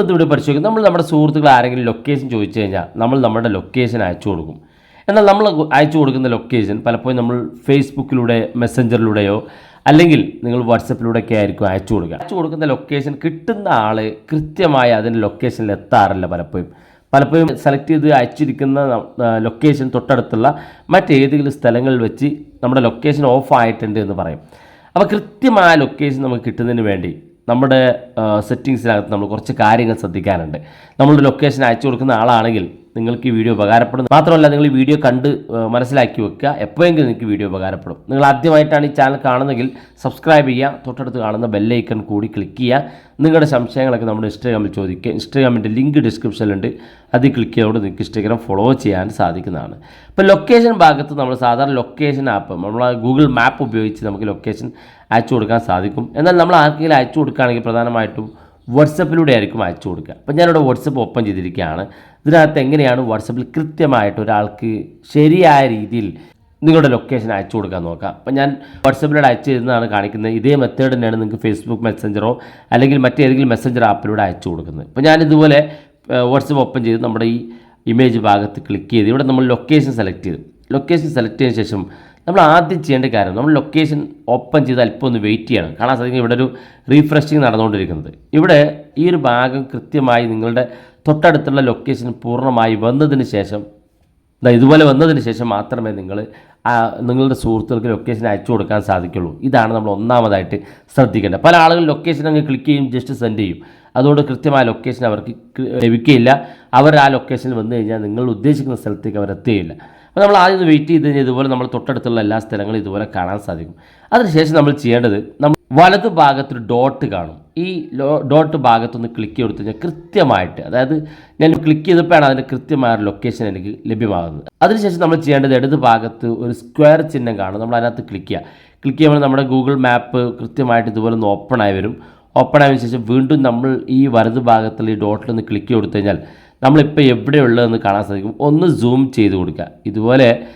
ഇവിടെ പരിശോധിക്കും. നമ്മൾ നമ്മുടെ സുഹൃത്തുക്കൾ ആരെങ്കിലും ലൊക്കേഷൻ ചോദിച്ചു കഴിഞ്ഞാൽ നമ്മൾ നമ്മുടെ ലൊക്കേഷൻ അയച്ചു കൊടുക്കും. എന്നാൽ നമ്മൾ അയച്ചു കൊടുക്കുന്ന ലൊക്കേഷൻ പലപ്പോഴും നമ്മൾ ഫേസ്ബുക്കിലൂടെ മെസ്സഞ്ചറിലൂടെയോ അല്ലെങ്കിൽ നിങ്ങൾ വാട്സപ്പിലൂടെയൊക്കെ ആയിരിക്കും അയച്ചു കൊടുക്കുക. അയച്ചു കൊടുക്കുന്ന ലൊക്കേഷൻ കിട്ടുന്ന ആൾ കൃത്യമായി അതിന്റെ ലൊക്കേഷനിൽ എത്താറില്ല പലപ്പോഴും. പലപ്പോഴും സെലക്ട് ചെയ്ത് അയച്ചിരിക്കുന്ന ലൊക്കേഷൻ തൊട്ടടുത്തുള്ള മറ്റേതെങ്കിലും സ്ഥലങ്ങളിൽ വെച്ച് നമ്മുടെ ലൊക്കേഷൻ ഓഫ് ആയിട്ടുണ്ട് എന്ന് പറയും. അപ്പോൾ കൃത്യമായ ലൊക്കേഷൻ നമുക്ക് കിട്ടുന്നതിന് വേണ്ടി നമ്മുടെ സെറ്റിങ്സിനകത്ത് നമ്മൾ കുറച്ച് കാര്യങ്ങൾ ശ്രദ്ധിക്കാനുണ്ട്. നമ്മളുടെ ലൊക്കേഷൻ അയച്ചു കൊടുക്കുന്ന ആളാണെങ്കിൽ നിങ്ങൾക്ക് ഈ വീഡിയോ ഉപകാരപ്പെടും മാത്രമല്ല നിങ്ങൾ ഈ വീഡിയോ കണ്ട് മനസ്സിലാക്കി വെക്കുക. എപ്പോഴെങ്കിലും നിങ്ങൾക്ക് വീഡിയോ ഉപകാരപ്പെടും. നിങ്ങൾ ആദ്യമായിട്ടാണ് ഈ ചാനൽ കാണുന്നതെങ്കിൽ സബ്സ്ക്രൈബ് ചെയ്യുക തൊട്ടടുത്ത് കാണുന്ന ബെല്ലൈക്കൺ കൂടി ക്ലിക്ക് ചെയ്യുക. നിങ്ങളുടെ സംശയങ്ങളൊക്കെ നമ്മുടെ ഇൻസ്റ്റാഗ്രാമിൽ ചോദിക്കുക. ഇൻസ്റ്റാഗ്രാമിന്റെ ലിങ്ക് ഡിസ്ക്രിപ്ഷനിലുണ്ട് അതിൽ ക്ലിക്ക് ചെയ്തുകൊണ്ട് നിങ്ങൾക്ക് ഇൻസ്റ്റാഗ്രാം ഫോളോ ചെയ്യാൻ സാധിക്കുന്നതാണ്. ഇപ്പോൾ ലൊക്കേഷൻ ഭാഗത്ത് നമ്മൾ സാധാരണ ലൊക്കേഷൻ ആപ്പ് നമ്മൾ ഗൂഗിൾ മാപ്പ് ഉപയോഗിച്ച് നമുക്ക് ലൊക്കേഷൻ അയച്ചു കൊടുക്കാൻ സാധിക്കും. എന്നാൽ നമ്മൾ ആർക്കെങ്കിലും അയച്ചു കൊടുക്കുകയാണെങ്കിൽ പ്രധാനമായിട്ടും വാട്സപ്പിലൂടെ ആയിരിക്കും അയച്ചു കൊടുക്കുക. അപ്പം ഞാനിവിടെ വാട്സപ്പ് ഓപ്പൺ ചെയ്തിരിക്കുകയാണ്. ഇതിനകത്ത് എങ്ങനെയാണ് വാട്സപ്പിൽ കൃത്യമായിട്ട് ഒരാൾക്ക് ശരിയായ രീതിയിൽ നിങ്ങളുടെ ലൊക്കേഷൻ അയച്ചു കൊടുക്കാൻ നോക്കാം അപ്പം ഞാൻ വാട്സപ്പിലൂടെ അയച്ചു തരുന്നതാണ് കാണിക്കുന്നത്. ഇതേ മെത്തേഡ് തന്നെയാണ് നിങ്ങൾക്ക് ഫേസ്ബുക്ക് മെസ്സഞ്ചറോ അല്ലെങ്കിൽ മറ്റേതെങ്കിലും മെസ്സഞ്ചർ ആപ്പിലൂടെ അയച്ചു കൊടുക്കുന്നത്. അപ്പോൾ ഞാൻ ഇതുപോലെ വാട്സപ്പ് ഓപ്പൺ ചെയ്ത് നമ്മുടെ ഈ ഇമേജ് ഭാഗത്ത് ക്ലിക്ക് ചെയ്ത് ഇവിടെ നമ്മൾ ലൊക്കേഷൻ സെലക്ട് ചെയ്തു. ലൊക്കേഷൻ സെലക്ട് ചെയ്തതിന് ശേഷം നമ്മൾ ആദ്യം ചെയ്യേണ്ട കാര്യം നമ്മൾ ലൊക്കേഷൻ ഓപ്പൺ ചെയ്ത് അല്പം ഒന്ന് വെയിറ്റ് ചെയ്യണം. കാണാൻ സാധിക്കും ഇവിടെ ഒരു റീഫ്രഷിങ് നടന്നുകൊണ്ടിരിക്കുന്നത്. ഇവിടെ ഈ ഒരു ഭാഗം കൃത്യമായി നിങ്ങളുടെ തൊട്ടടുത്തുള്ള ലൊക്കേഷൻ പൂർണമായി വന്നതിന് ശേഷം ഇതുപോലെ വന്നതിന് ശേഷം മാത്രമേ നിങ്ങൾ നിങ്ങളുടെ സുഹൃത്തുക്കൾക്ക് ലൊക്കേഷൻ അയച്ചു കൊടുക്കാൻ സാധിക്കുള്ളൂ. ഇതാണ് നമ്മൾ ഒന്നാമതായിട്ട് ശ്രദ്ധിക്കേണ്ടത്. പല ആളുകൾ ലൊക്കേഷൻ അങ്ങ് ക്ലിക്ക് ചെയ്യും ജസ്റ്റ് സെൻഡ് ചെയ്യും. അതുകൊണ്ട് കൃത്യമായ ലൊക്കേഷൻ അവർക്ക് ലഭിക്കുകയില്ല. അവർ ആ ലൊക്കേഷനിൽ വന്നു കഴിഞ്ഞാൽ നിങ്ങൾ ഉദ്ദേശിക്കുന്ന സ്ഥലത്തേക്ക് അവർ എത്തുകയില്ല. അപ്പോൾ നമ്മൾ ആദ്യം ഇത് വെയിറ്റ് ചെയ്ത് കഴിഞ്ഞാൽ ഇതുപോലെ നമ്മൾ തൊട്ടടുത്തുള്ള എല്ലാ സ്ഥലങ്ങളും ഇതുപോലെ കാണാൻ സാധിക്കും. അതിനുശേഷം നമ്മൾ ചെയ്യേണ്ടത് നമ്മൾ വലതു ഭാഗത്തൊരു ഡോട്ട് കാണും. ഈ ഡോട്ട് ഭാഗത്തൊന്ന് ക്ലിക്ക് കൊടുത്തു കഴിഞ്ഞാൽ കൃത്യമായിട്ട് അതായത് ഞാൻ ക്ലിക്ക് ചെയ്തപ്പോഴാണ് അതിന്റെ കൃത്യമായ ലൊക്കേഷൻ എനിക്ക് ലഭ്യമാകുന്നത്. അതിനുശേഷം നമ്മൾ ചെയ്യേണ്ടത് ഇടത് ഭാഗത്ത് ഒരു സ്ക്വയർ ചിഹ്നം കാണും. നമ്മൾ അതിനകത്ത് ക്ലിക്ക് ചെയ്യുക ക്ലിക്ക് ചെയ്യുമ്പോൾ നമ്മുടെ ഗൂഗിൾ മാപ്പ് കൃത്യമായിട്ട് ഇതുപോലെ ഒന്ന് ഓപ്പൺ ആയി വരും. ഓപ്പൺ ആയതിനു ശേഷം വീണ്ടും നമ്മൾ ഈ വലത് ഭാഗത്തുള്ള ഈ ഡോട്ടിലൊന്ന് ക്ലിക്ക് കൊടുത്തു കഴിഞ്ഞാൽ നമ്മളിപ്പോൾ എവിടെയുള്ളതെന്ന് കാണാൻ സാധിക്കും. ഒന്ന് സൂം ചെയ്ത് കൊടുക്കുക. ഇതുപോലെ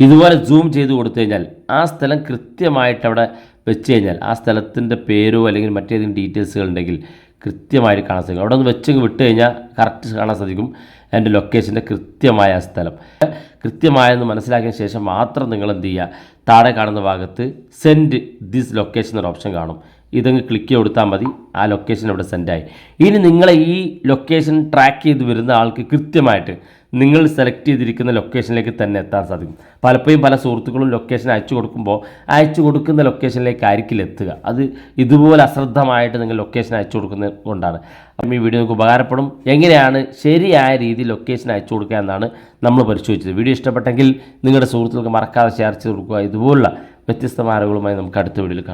ഇതുപോലെ സൂം ചെയ്ത് കൊടുത്തു കഴിഞ്ഞാൽ ആ സ്ഥലം കൃത്യമായിട്ട് അവിടെ വെച്ച് കഴിഞ്ഞാൽ ആ സ്ഥലത്തിന്റെ പേരോ അല്ലെങ്കിൽ മറ്റേതെങ്കിലും ഡീറ്റെയിൽസുകൾ ഉണ്ടെങ്കിൽ കൃത്യമായിട്ട് കാണാൻ സാധിക്കും. അവിടെ നിന്ന് വെച്ചങ്ങ് വിട്ട് കഴിഞ്ഞാൽ കറക്റ്റ് കാണാൻ സാധിക്കും. എന്റെ ലൊക്കേഷന്റെ കൃത്യമായ സ്ഥലം. കൃത്യമായെന്ന് മനസ്സിലാക്കിയ ശേഷം മാത്രം നിങ്ങൾ എന്ത് ചെയ്യുക? താഴെ കാണുന്ന ഭാഗത്ത് സെൻഡ് ദിസ് ലൊക്കേഷൻ എന്നൊരു ഓപ്ഷൻ കാണും. ഇതങ്ങ് ക്ലിക്ക് കൊടുത്താൽ മതി. ആ ലൊക്കേഷൻ ഇവിടെ സെൻഡായി ഇനി നിങ്ങളെ ഈ ലൊക്കേഷൻ ട്രാക്ക് ചെയ്ത് വരുന്ന ആൾക്ക് കൃത്യമായിട്ട് നിങ്ങൾ സെലക്ട് ചെയ്തിരിക്കുന്ന ലൊക്കേഷനിലേക്ക് തന്നെ എത്താൻ സാധിക്കും. പലപ്പോഴും പല സുഹൃത്തുക്കളും ലൊക്കേഷൻ അയച്ചു കൊടുക്കുമ്പോൾ അയച്ചു കൊടുക്കുന്ന ലൊക്കേഷനിലേക്ക് ആയിരിക്കില്ല എത്തുക. അത് ഇതുപോലെ അശ്രദ്ധമായിട്ട് നിങ്ങൾ ലൊക്കേഷൻ അയച്ചു കൊടുക്കുന്നത് കൊണ്ടാണ്. അപ്പം ഈ വീഡിയോ നിങ്ങൾക്ക് ഉപകാരപ്പെടും. എങ്ങനെയാണ് ശരിയായ രീതിയിൽ ലൊക്കേഷൻ അയച്ചു കൊടുക്കുക എന്നാണ് നമ്മൾ പരിശോധിച്ചത്. വീഡിയോ ഇഷ്ടപ്പെട്ടെങ്കിൽ നിങ്ങളുടെ സുഹൃത്തുക്കൾക്ക് മറക്കാതെ ഷെയർ ചെയ്ത് കൊടുക്കുക. ഇതുപോലുള്ള വ്യത്യസ്ത മാർഗങ്ങളുമായി നമുക്ക് അടുത്ത വീഡിയോയിൽ കാണാം.